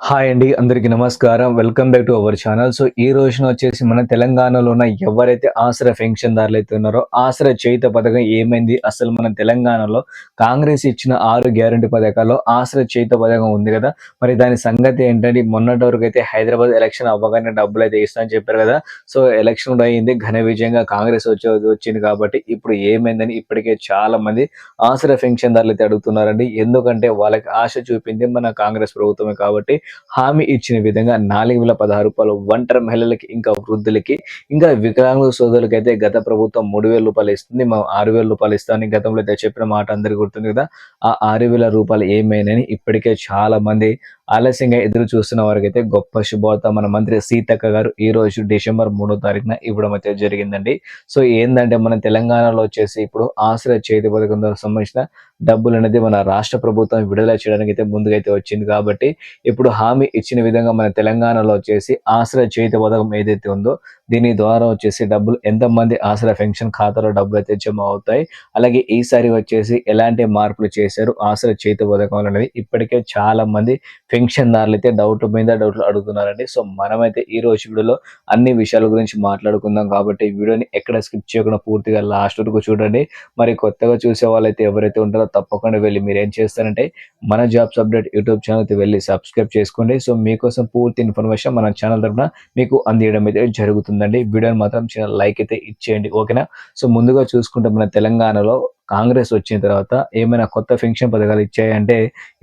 Hi అండి అందరికీ నమస్కారం. Welcome back to our channel so ఈ రోజున వచ్చేసి మన తెలంగాణలో ఉన్న ఎవరైతే ఆసరా పెన్షన్దారులు అయితే ఉన్నారో ఆసరా చేయుత పథకం ఏమైంది? అసలు మన తెలంగాణలో కాంగ్రెస్ ఇచ్చిన ఆరు గ్యారంటీ పథకాల్లో ఆసరా చేయుత పథకం ఉంది కదా. మరి దాని సంగతి ఏంటంటే మొన్నటి వరకు అయితే హైదరాబాద్ ఎలక్షన్ అవ్వగానే డబ్బులు అయితే ఇస్తామని చెప్పారు కదా. సో ఎలక్షన్ కూడా అయింది ఘన విజయంగా కాంగ్రెస్ వచ్చే వచ్చింది కాబట్టి ఇప్పుడు ఏమైందని ఇప్పటికే చాలా మంది ఆసరా పెన్షన్దారులు అయితే అడుగుతున్నారండి. ఎందుకంటే వాళ్ళకి ఆశ చూపింది మన కాంగ్రెస్ ప్రభుత్వమే కాబట్టి హామీ ఇచ్చిన విధంగా నాలుగు వేల పదహారు రూపాయలు ఒంటరి మహిళలకి ఇంకా వృద్ధులకి ఇంకా వికలాంగుల సోదరులకి అయితే గత ప్రభుత్వం మూడు వేల రూపాయలు ఇస్తుంది. మేము ఆరు వేల రూపాయలు ఇస్తామని గతంలో అయితే చెప్పిన మాట అందరికీ గుర్తుంది కదా. ఆ ఆరు వేల రూపాయలు ఏమైనాయని ఇప్పటికే చాలా మంది ఆలస్యంగా ఎదురు చూస్తున్న వారికైతే గొప్ప శుభవార్త మన మంత్రి సీతక్క గారు ఈ రోజు డిసెంబర్ మూడో తారీఖున ఇవ్వడం అయితే జరిగిందండి. సో ఏంటంటే మన తెలంగాణలో వచ్చేసి ఇప్పుడు ఆశ్రయ చేతి పథకం ద్వారా సంబంధించిన డబ్బులు అనేది మన రాష్ట్ర ప్రభుత్వం విడుదల చేయడానికి అయితే ముందుకైతే వచ్చింది కాబట్టి ఇప్పుడు హామీ ఇచ్చిన విధంగా మన తెలంగాణలో వచ్చేసి ఆశ్రయ చేతి పథకం ఏదైతే ఉందో దీని ద్వారా వచ్చేసి డబ్బులు ఎంతమంది ఆసరా పెన్షన్ ఖాతాలో డబ్బులు అయితే జమ అవుతాయి. అలాగే ఈసారి వచ్చేసి ఎలాంటి మార్పులు చేశారు? ఆసరా చేతి పథకం అనేది ఇప్పటికే చాలా మంది పెన్షన్దారులు అయితే డౌట్ మీద డౌట్లు అడుగుతున్నారండి. సో మనమైతే ఈ రోజు వీడియోలో అన్ని విషయాల గురించి మాట్లాడుకుందాం కాబట్టి వీడియోని ఎక్కడ స్కిప్ చేయకుండా పూర్తిగా లాస్ట్ వరకు చూడండి. మరి కొత్తగా చూసే వాళ్ళైతే ఎవరైతే ఉంటారో తప్పకుండా వెళ్ళి మీరు ఏం చేస్తారంటే మన జాబ్స్ అప్డేట్ యూట్యూబ్ ఛానల్ అయితే వెళ్ళి సబ్స్క్రైబ్ చేసుకోండి. సో మీకోసం పూర్తి ఇన్ఫర్మేషన్ మన ఛానల్ తరఫున మీకు అందియడం అయితే జరుగుతుంది. ఉందండి వీడియోని మాత్రం చిన్న లైక్ అయితే ఇచ్చేయండి. ఓకేనా? సో ముందుగా చూసుకుంటే మన తెలంగాణలో కాంగ్రెస్ వచ్చిన తర్వాత ఏమైనా కొత్త పెన్షన్ పథకాలు ఇచ్చాయంటే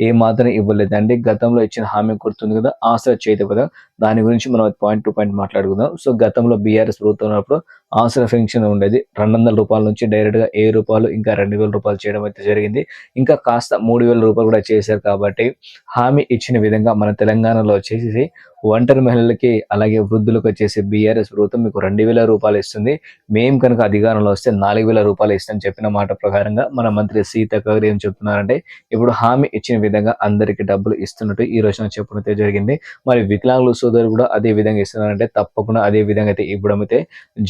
ఏ మాత్రం ఇవ్వలేదండి. గతంలో ఇచ్చిన హామీ గుర్తుంది కదా ఆసరా చేతి పథకం. దాని గురించి మనం పాయింట్ టు పాయింట్ మాట్లాడుకుందాం. సో గతంలో బీఆర్ఎస్ ప్రభుత్వం ఉన్నప్పుడు ఆసరా పెన్షన్ ఉండేది. రెండు వందల రూపాయల నుంచి డైరెక్ట్గా ఏ రూపాయలు ఇంకా రెండు వేల రూపాయలు చేయడం అయితే జరిగింది. ఇంకా కాస్త మూడు వేల రూపాయలు కూడా చేశారు కాబట్టి హామీ ఇచ్చిన విధంగా మన తెలంగాణలో వచ్చేసి ఒంటరి మహిళలకి అలాగే వృద్ధులకు వచ్చేసి బీఆర్ఎస్ ప్రభుత్వం మీకు రెండు వేల రూపాయలు ఇస్తుంది. మేము కనుక అధికారంలో వస్తే నాలుగు వేల రూపాయలు ఇస్తామని చెప్పిన మాట ప్రకారంగా మన మంత్రి సీతక్క గారు ఏం చెప్తున్నారంటే ఇప్పుడు హామీ ఇచ్చిన విధంగా అందరికీ డబ్బులు ఇస్తున్నట్టు ఈ రోజున చెప్పడం జరిగింది. మరి వికలాంగుల సోదరులు కూడా అదే విధంగా ఇస్తున్నారంటే తప్పకుండా అదే విధంగా అయితే ఇవ్వడం అయితే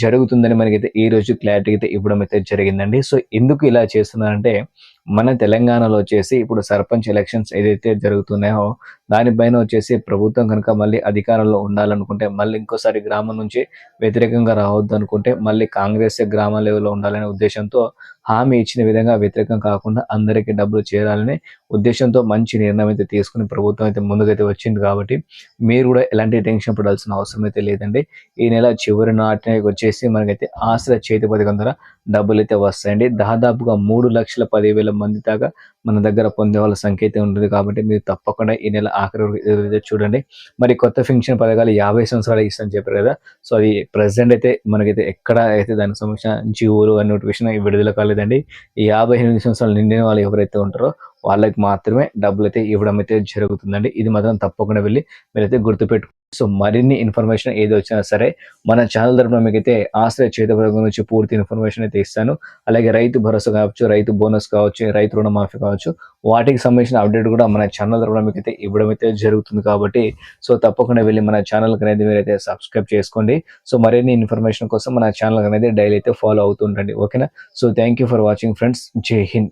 జరుగుతుందని మనకైతే ఈ రోజు క్లారిటీ అయితే ఇవ్వడం అయితే జరిగిందండి. సో ఎందుకు ఇలా చేస్తున్నారంటే మన తెలంగాణలో వచ్చేసి ఇప్పుడు సర్పంచ్ ఎలక్షన్స్ ఏదైతే జరుగుతున్నాయో దానిపైన వచ్చేసి ప్రభుత్వం కనుక మళ్ళీ అధికారంలో ఉండాలనుకుంటే మళ్ళీ ఇంకోసారి గ్రామం నుంచి వ్యతిరేకంగా రావద్దు అనుకుంటే మళ్ళీ కాంగ్రెస్ గ్రామ లెవెల్లో ఉండాలనే ఉద్దేశంతో హామీ ఇచ్చిన విధంగా వ్యతిరేకం కాకుండా అందరికీ డబ్బులు చేరాలని ఉద్దేశంతో మంచి నిర్ణయం అయితే తీసుకుని ప్రభుత్వం అయితే ముందుకైతే వచ్చింది కాబట్టి మీరు కూడా ఎలాంటి టెన్షన్ పడాల్సిన అవసరం అయితే లేదండి. ఈ నెల చివరి నాటిన వచ్చేసి మనకైతే ఆశ్రయ చేతి పథకం ద్వారా డబ్బులు అయితే వస్తాయండి. దాదాపుగా మూడు లక్షల పదివేల మంది దాకా మన దగ్గర పొందే వాళ్ళ సంఖ్య అయితే ఉంటుంది కాబట్టి మీరు తప్పకుండా ఈ నెల ఆఖరి వరకు ఎదురైతే చూడండి. మరి కొత్త పెన్షన్ పథకాలు యాభై సంవత్సరాలు ఇస్తామని చెప్పారు కదా సో అది ప్రజెంట్ అయితే మనకైతే ఎక్కడ అయితే దానికి సంబంధించిన జీవోలు అనే నోటిఫికేషన్ విడుదల కాలేదండి. ఈ యాభై ఎనిమిది సంవత్సరాలు నిండిన వాళ్ళు ఎవరైతే ఉంటారో వాళ్ళకి మాత్రమే డబ్బులు అయితే ఇవ్వడం అయితే జరుగుతుందండి. ఇది మాత్రం తప్పకుండా వెళ్ళి మీరైతే గుర్తుపెట్టు సో మరిన్ని ఇన్ఫర్మేషన్ ఏది వచ్చినా సరే మన ఛానల్ తరఫున మీకైతే ఆశ్రయ చేత నుంచి పూర్తి ఇన్ఫర్మేషన్ అయితే ఇస్తాను. అలాగే రైతు భరోసా కావచ్చు రైతు బోనస్ కావచ్చు రైతు రుణమాఫీ కావచ్చు వాటికి సంబంధించిన అప్డేట్ కూడా మన ఛానల్ తరఫున మీకైతే ఇవ్వడం అయితే జరుగుతుంది కాబట్టి సో తప్పకుండా వెళ్ళి మన ఛానల్ అనేది మీరైతే సబ్స్క్రైబ్ చేసుకోండి. సో మరిన్ని ఇన్ఫర్మేషన్ కోసం మన ఛానల్ అనేది డైలీ అయితే ఫాలో అవుతుండండి ఓకేనా? So thank you for watching friends. జై హింద్.